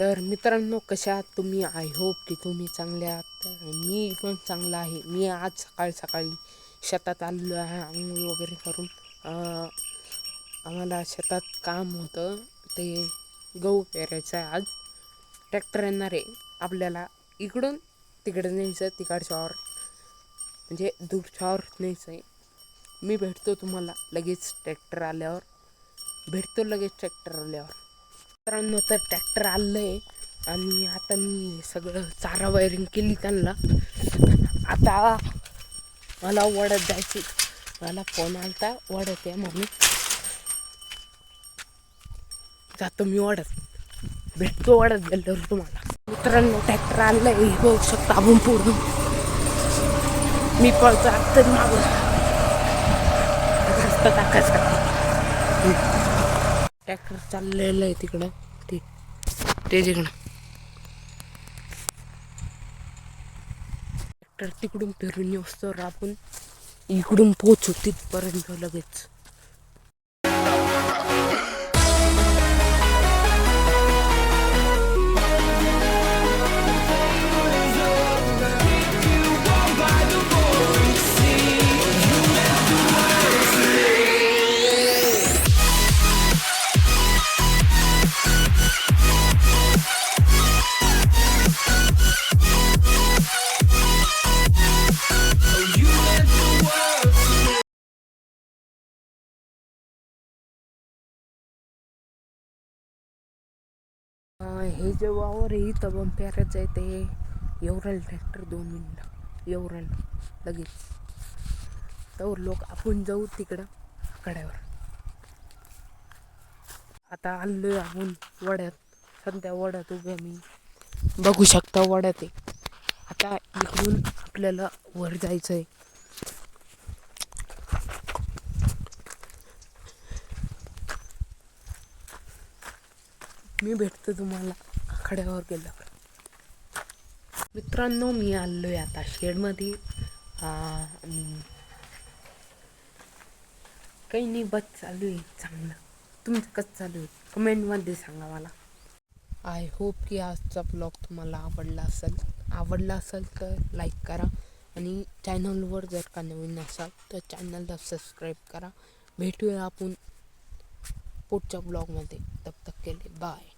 तर मित्रांनो कशा आहात तुम्ही? आय होप की तुम्ही चांगले आहात. तर मी पण चांगला आहे. मी आज सकाळी सकाळी शेतात आलेलो आहे. आंघोळ वगैरे करून आम्हाला शेतात काम होतं. ते गहू पेरायचं आहे आज. ट्रॅक्टर येणार आहे. आपल्याला इकडून तिकडे न्यायचं तिकडच्यावर म्हणजे दूरच्यावर न्यायचं आहे. मी भेटतो तुम्हाला लगेच ट्रॅक्टर आल्यावर. भेटतो लगेच ट्रॅक्टर आल्यावर. मित्रांनो तर ट्रॅक्टर आलं आहे आणि आता मी सगळं चारा वायरिंग केली त्यांना. आता मला वडत जायची मला फोन आलता वडत आहे म्हणून जातो मी वडत. भेटतो वडत गेल्यावर तुम्हाला. मित्रांनो ट्रॅक्टर आणलं हे बघू शकता आपण पुढून मी पळतो आता मागून रस्ता टाकायचा. ट्रॅक्टर चाललेलं आहे तिकडं. ते ते तिकडं ट्रॅक्टर तिकडून फिरून येऊस्तोवर आपण इकडून पोचू तिथपर्यंत लगेच. हे जे वावर हो आहे इथं पण पेरायचं आहे ते एवढं ट्रॅक्टर दोन मिनिटं. एवढं लगेच. तर लोक आपण जाऊ तिकडं कड्यावर आता आलोय आपण वड्यात. सध्या वड्यात उभे मी. बघू शकता वड्यात आहे. आता इकडून आपल्याला वर जायचं आहे मी भेटतो तुम्हाला आखाड्यावर गेल्यावर. मित्रांनो मी आलो आहे आता शेडमध्ये. काही नाही बस चालू आहे. चांगलं. तुमचं कसं चालू आहे? कमेंटमध्ये सांगा मला. आय होप की आजचा ब्लॉग तुम्हाला आवडला असेल. आवडला असेल तर लाईक करा. आणि चॅनलवर जर का नवीन असाल तर चॅनलला सबस्क्राईब करा. भेटूया आपण पुढच्या ब्लॉगमध्ये तब तक केले बाय